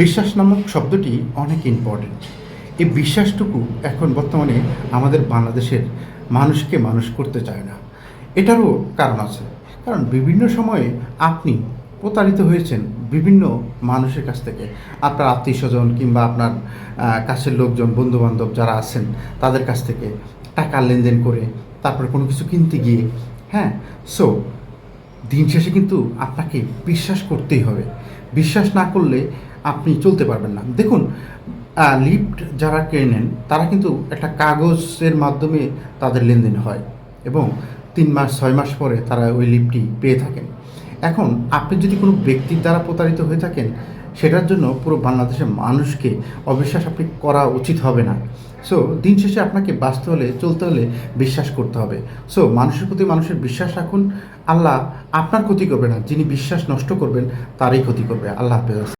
বিশ্বাস নামক শব্দটি অনেক ইম্পর্টেন্ট এই বিশ্বাসটুকু এখন বর্তমানে আমাদের বাংলাদেশের মানুষকে মানুষ করতে চায় না। এটারও কারণ আছে। কারণ বিভিন্ন সময়ে আপনি প্রতারিত হয়েছেন বিভিন্ন মানুষের কাছ থেকে। আপনার আত্মীয় স্বজন কিংবা আপনার কাছের লোকজন, বন্ধুবান্ধব যারা আছেন, তাদের কাছ থেকে টাকা লেনদেন করে তারপরে কোনো কিছু কিনতে গিয়ে হ্যাঁ? সো দিন শেষে কিন্তু আপনাকে বিশ্বাস করতেই হবে। বিশ্বাস না করলে আপনি চলতে পারবেন না। দেখুন লিফট যারা কেনেন তারা কিন্তু একটা কাগজের মাধ্যমে তাদের লেনদেন হয় এবং তিন মাস, ছয় মাস পরে তারা ওই লিফটটি পেয়ে থাকেন। এখন আপনি যদি কোনো ব্যক্তির দ্বারা প্রতারিত হয়ে থাকেন সেটার জন্য পুরো বাংলাদেশের মানুষকে অবিশ্বাস আপনি করা উচিত হবে না। সো দিন শেষে আপনাকে বাঁচতে হলে, চলতে হলে বিশ্বাস করতে হবে। সো মানুষের প্রতি মানুষের বিশ্বাস রাখুন। আল্লাহ আপনার ক্ষতি করবে না। যিনি বিশ্বাস নষ্ট করবেন, তারই ক্ষতি করবে। আল্লাহ হাফেজ।